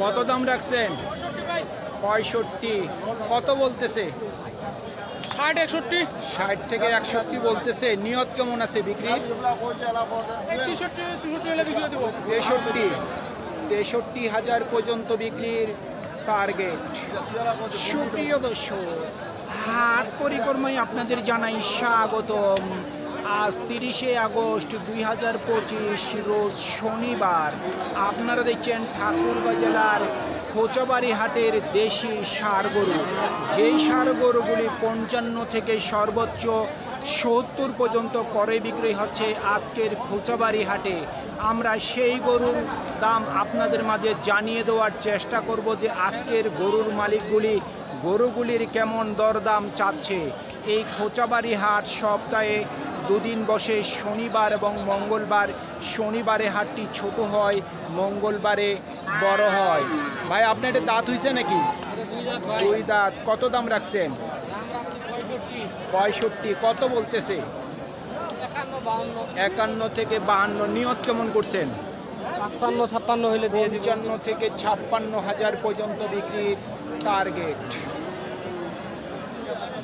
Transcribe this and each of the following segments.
কত দাম রাখছেন? পঁয়ষট্টি। কত বলতেছে? ষাট একষট্টি। ষাট থেকে একষট্টি বলতেছে। নিয়ত কেমন আছে বিক্রি তেষট্টি। তেষট্টি হাজার পর্যন্ত বিক্রির টার্গেট সুপ্রিয় দর্শক হাট পরিক্রমায় আপনাদের জানাই স্বাগতম। আজ তিরিশে আগস্ট দুই হাজার পঁচিশ রোজ শনিবার। আপনারা দেখছেন ঠাকুরগাঁ জেলার খোঁচাবাড়ি হাটের দেশি গরু যেই গরুগুলি পঞ্চান্ন থেকে সর্বোচ্চ সত্তর পর্যন্ত করে বিক্রি হচ্ছে আজকের খোঁচাবাড়ি হাটে আমরা সেই গরুর দাম আপনাদের মাঝে জানিয়ে দেওয়ার চেষ্টা করব যে আজকের গরুর মালিকগুলি গরুগুলির কেমন দরদাম চাচ্ছে। এই খোঁচাবাড়ি হাট সপ্তাহে দুদিন বসে শনিবার এবং মঙ্গলবার শনিবারে হাটটি ছোট হয় মঙ্গলবারে বড় হয়। ভাই আপনার এটা দাঁত হয়েছে নাকি? দুই দাঁত কত দাম রাখছেন? পঁয়ষট্টি। কত বলতেছে? একান্ন থেকে বাহান্ন। নিয়ত কেমন করছেন? পাঁচপান্ন ছাপ্পান্ন হলে দিয়ে পঞ্চান্ন থেকে ছাপ্পান্ন হাজার পর্যন্ত বিক্রির টার্গেট।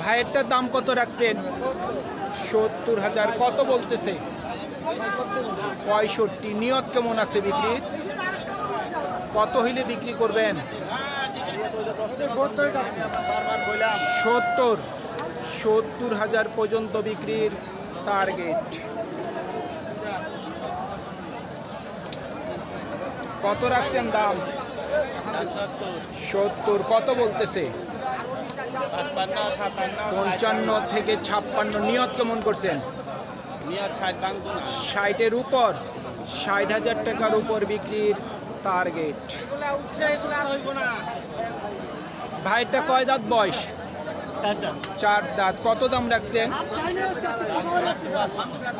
ভাইয়েরটার দাম কত রাখছেন? সত্তর হাজার কত বলতেছে? পঁয়ষট্টি। নিয়ত কেমন আছে বিক্রির কত হইলে বিক্রি করবেন? সত্তর। সত্তর হাজার পর্যন্ত বিক্রির টার্গেট কত রাখছেন দাম? সত্তর। কত বলতেছে? পঞ্চান্ন থেকে ছাপ্পান্ন। নিয়ত কেমন করছেন? ষাটের উপর, ষাট হাজার টাকার উপর বিক্রির টার্গেট ভাইটা কয় দাঁত বয়স? চার দাঁত। কত দাম রাখছেন?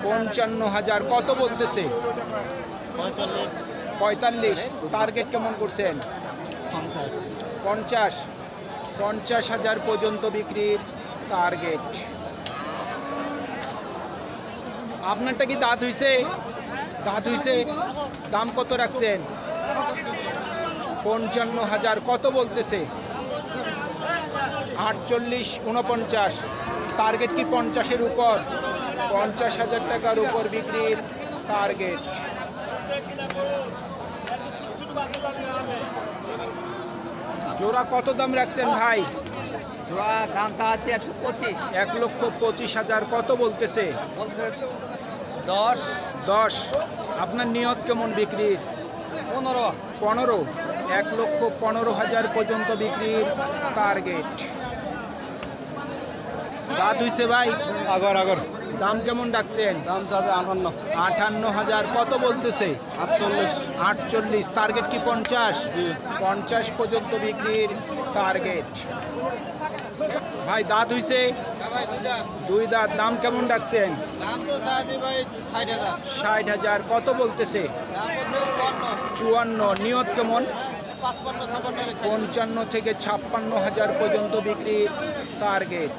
পঞ্চান্ন হাজার। কত বলতেছে? পঁয়তাল্লিশ। টার্গেট কেমন করছেন? পঞ্চাশ। পঞ্চাশ হাজার পর্যন্ত বিক্রির টার্গেট আপনারটা কি দাঁত হইছে? দাঁত হইছে? দাম কত রাখছেন? পঞ্চান্ন হাজার, কত বলতেছে? আটচল্লিশ উনপঞ্চাশ টার্গেট কি পঞ্চাশের উপর? পঞ্চাশ হাজার টাকার উপর বিক্রির টার্গেট জোড়া কত দাম রাখছেন ভাই? জোড়া দাম চা আছে একশো পঁচিশ। এক লক্ষ পঁচিশ হাজার কত বলতেছে? দশ। দশ। আপনার নিয়ত কেমন বিক্রির পনেরো। পনেরো। এক লক্ষ পনেরো হাজার পর্যন্ত বিক্রির টার্গেট দাঁত হইছে ভাই? আগর আগর। দাম কেমন ডাকছেন? দাম যাবে আটান্ন। আটান্ন হাজার কত বলতেছে? আটচল্লিশ। আটচল্লিশ টার্গেট কি পঞ্চাশ? পঞ্চাশ পর্যন্ত বিক্রির টার্গেট ভাই দাঁত হইছে? দুই দাঁত। দাম কেমন ডাকছেন? ষাট হাজার। কত বলতেছে? চুয়ান্ন। নিয়ত কেমন। পঞ্চান্ন থেকে ছাপ্পান্ন হাজার পর্যন্ত বিক্রির টার্গেট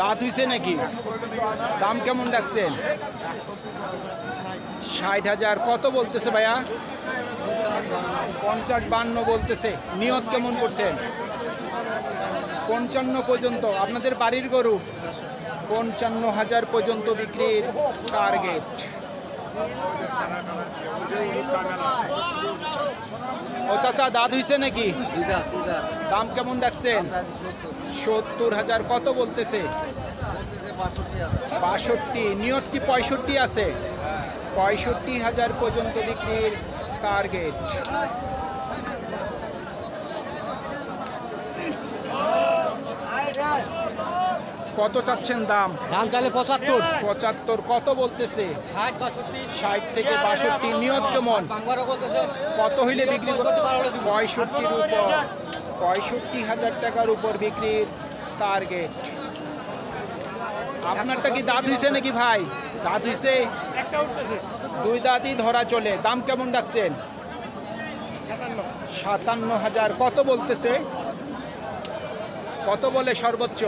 দাঁত হইছে নাকি? দাম কেমন ডাকছেন ষাট হাজার। কত বলতেছে ভাইয়া? পঞ্চাশ বান্ন বলতেছে। নিয়ত কেমন করছেন পঞ্চান্ন পর্যন্ত। আপনাদের বাড়ির গরু। পঞ্চান্ন হাজার পর্যন্ত বিক্রির টার্গেট ও চাচা দাঁত হইছে নাকি? দাম কেমন দেখছেন? সত্তর। হাজার কত বলতেছে? বাষট্টি নিয়ত কি পঁয়ষট্টি আছে? পঁয়ষট্টি হাজার পর্যন্ত বিক্রির টার্গেট কত চাচ্ছেন দাম? দাম তাহলে পঁচাত্তর। পঁচাত্তর কত বলতেছে? ষাট বাষট্টি। ষাট থেকে বাষট্টি নিয়ত কেমন? কত হইলে বিক্রি। পঁয়ষট্টির উপর। পঁয়ষট্টি হাজার টাকার উপর বিক্রির টার্গেট আপনারটা কি দাঁত হইছে নাকি ভাই? দাঁত হইছে? দুই দাঁতই ধরা চলে। দাম কেমন ডাকছেন? সাতান্ন হাজার। কত বলতেছে? কত বলে সর্বোচ্চ?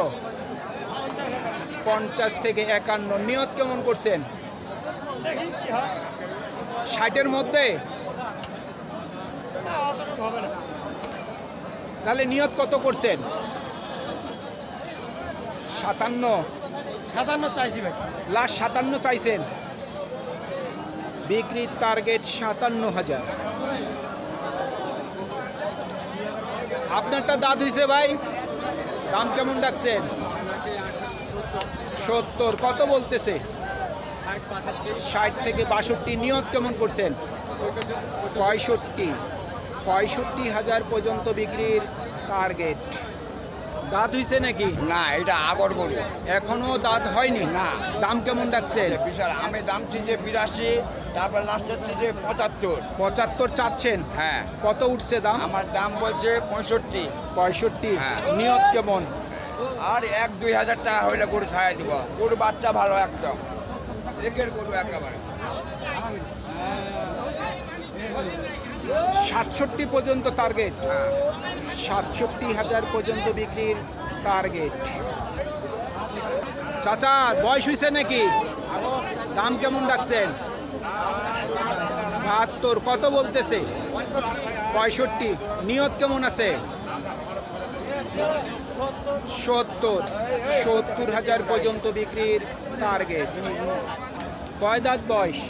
পঞ্চাশ থেকে একান্ন। নিয়ত কেমন করছেন? ষাটের মধ্যে? তাহলে নিয়ত কত করছেন? সাতান্ন। সাতান্ন চাইছি ভাই। লাস্ট সাতান্ন চাইছেন। বিক্রির টার্গেট সাতান্ন হাজার। আপনারটা দাঁত হয়েছে ভাই। দাম কেমন ডাকছেন? সত্তর। কত বলতেছে? ষাট থেকে বাষট্টি। নিয়ত কেমন করছেন? পঁয়ষট্টি। পঁয়ষট্টি হাজার পর্যন্ত বিক্রির টার্গেট দাঁত হইছে নাকি? না এটা আগর গরু। এখনও দাঁত হয়নি? না। দাম কেমন ডাকছেন বিশাল আমি দাম চিনছে বিরাশি তারপর লাস্ট হচ্ছে যে পঁচাত্তর। পঁচাত্তর চাচ্ছেন? হ্যাঁ। কত উঠছে দাম? আমার দাম বলছে পঁয়ষট্টি। পঁয়ষট্টি। হ্যাঁ। নিয়ত কেমন? আর এক দুই হাজার টাকা হইলে গরু ছাড়াই দিব। গরু বাচ্চা ভালো একদম। একের গরু একেবারে। সাতষট্টি পর্যন্ত টার্গেট সাতষট্টি হাজার পর্যন্ত বিক্রির টার্গেট চাচা, বয়স হয়েছে নাকি? দাম কেমন ডাকছেন বাহাত্তর, কত বলতেছে? পঁয়ষট্টি, নিয়ত কেমন আছে? সত্তর সত্তর হাজার পর্যন্ত বিক্রির টার্গেট কয় দাঁত বয়স?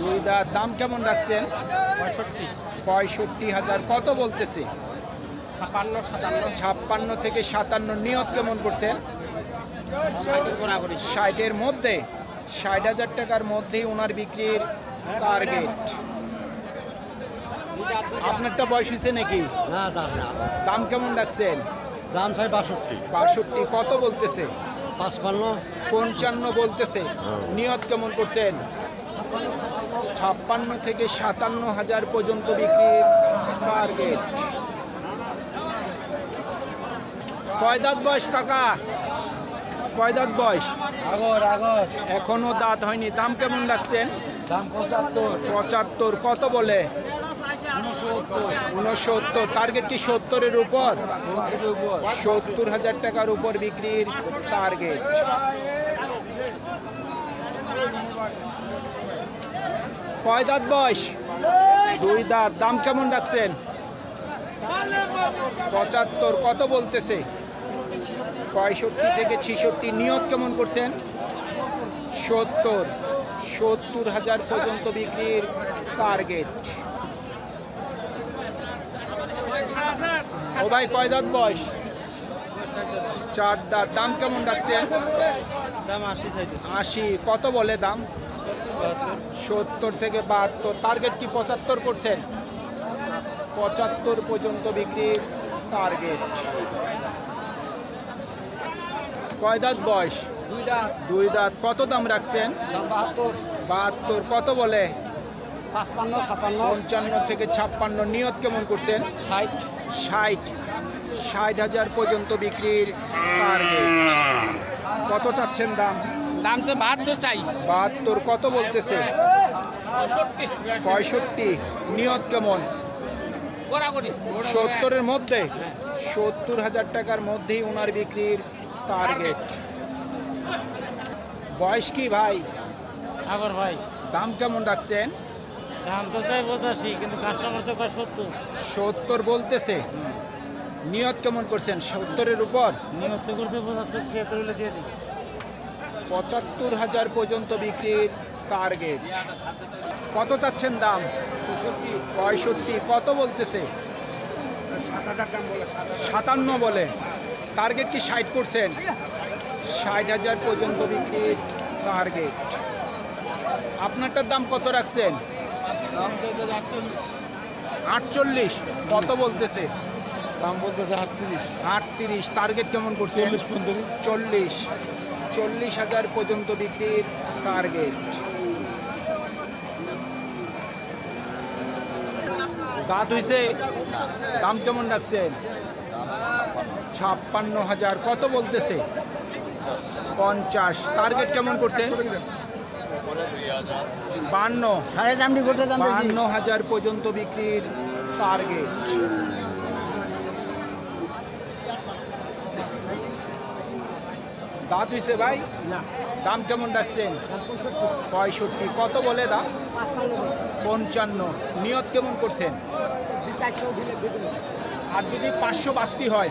দুই দাঁত দাম কেমন রাখছেন? পঁয়ষট্টি। পঁয়ষট্টি হাজার। কত বলতেছে? ছাপান্ন সাতান্ন। ছাপ্পান্ন থেকে সাতান্ন নিয়ত কেমন করছেন? ষাটের মধ্যে। ষাট হাজার টাকার মধ্যেই ওনার বিক্রির টার্গেট আপনারটা বয়স হয়েছে নাকি? না দাম না। দাম কেমন রাখছেন? দাম চাই বাষট্টি। বাষট্টি কত বলতেছে? পাঁচপান্ন। পঞ্চান্ন বলতেছে। নিয়ত কেমন করছেন? ছাপ্পান্ন থেকে সাতান্ন হাজার পর্যন্ত বিক্রির টার্গেট কয় দাঁত বয়স কাকা? কয় দাঁত বয়স? আগর আগর। এখনও দাঁত হয়নি। দাম কেমন রাখছেন? দাম পঁচাত্তর। পঁচাত্তর। কত বলে? উনসত্তর টার্গেট কি সত্তরের উপর? সত্তর হাজার টাকার উপর বিক্রির টার্গেট কয় দাঁত বয়স? দুই দাঁত। দাম কেমন রাখছেন? পঁচাত্তর। কত বলতেছে? পঁয়ষট্টি থেকে ছিষট্টি। নিয়ত কেমন করছেন? সত্তর। সত্তর হাজার পর্যন্ত বিক্রির টার্গেট ভাই কয় দাঁত বয়স। চার দাঁত। দাম কেমন দাম আশি আশি। কত বলে দাম? সত্তর থেকে বাহাত্তর। টার্গেট কি পঁচাত্তর করছেন? পঁচাত্তর পর্যন্ত বিক্রির টার্গেট কয় দাঁত বয়স? দুই দাঁত। দুই দাঁত। কত দাম রাখছেন? বাহাত্তর। বাহাত্তর। কত বলে? পাঁচপান্ন ছাপান্ন। পঞ্চান্ন থেকে ছাপ্পান্ন। নিয়ত কেমন করছেন? ষাট। ষাট। ষাট হাজার পর্যন্ত বিক্রির কত চাচ্ছেন দাম? দাম তো বাহাত্তর চাই। বাহাত্তর কত বলতেছে? পঁয়ষট্টি। নিয়ত কেমন? সত্তরের মধ্যে? সত্তর হাজার টাকার মধ্যেই ওনার বিক্রির টার্গেট বয়স কি ভাই? আগর ভাই। দাম কেমন রাখছেন? দাম তো চাই পঁচাশি কিন্তু কাস্টমার তো কয় সত্তর। সত্তর বলতেছে। নিয়ত কেমন করছেন? সত্তরের উপর? নিয়ত তো করছে পঁচাত্তর ছিয়াত্তর হলে দিয়ে দিই পঁচাত্তর হাজার পর্যন্ত বিক্রির টার্গেট কত চাচ্ছেন দাম? পঁয়ষট্টি। কত বলতেছে? সাতান্ন বলে। টার্গেট কি ষাট করছেন? ষাট হাজার পর্যন্ত বিক্রির টার্গেট আপনারটার দাম কত রাখছেন? দাম চাইতে আটচল্লিশ। আটচল্লিশ কত বলতেছে? দাম বলতেছে আটত্রিশ। আটত্রিশ টার্গেট কেমন করছেন চল্লিশ চল্লিশ। চল্লিশ হাজার পর্যন্ত বিক্রির টার্গেট দাঁত হইছে? দাম কেমন রাখছেন ছাপ্পান্ন হাজার। কত বলতেছে? পঞ্চাশ। টার্গেট কেমন করছে? বান্ন। সাড়ে চামড়ি করতে দাম বান্ন হাজার পর্যন্ত বিক্রির টার্গেট দাঁত হইছে ভাই? দাম কেমন রাখছেন? পঁয়ষট্টি। কত বলে দাম? আর যদি পাঁচশো বাড়তি হয়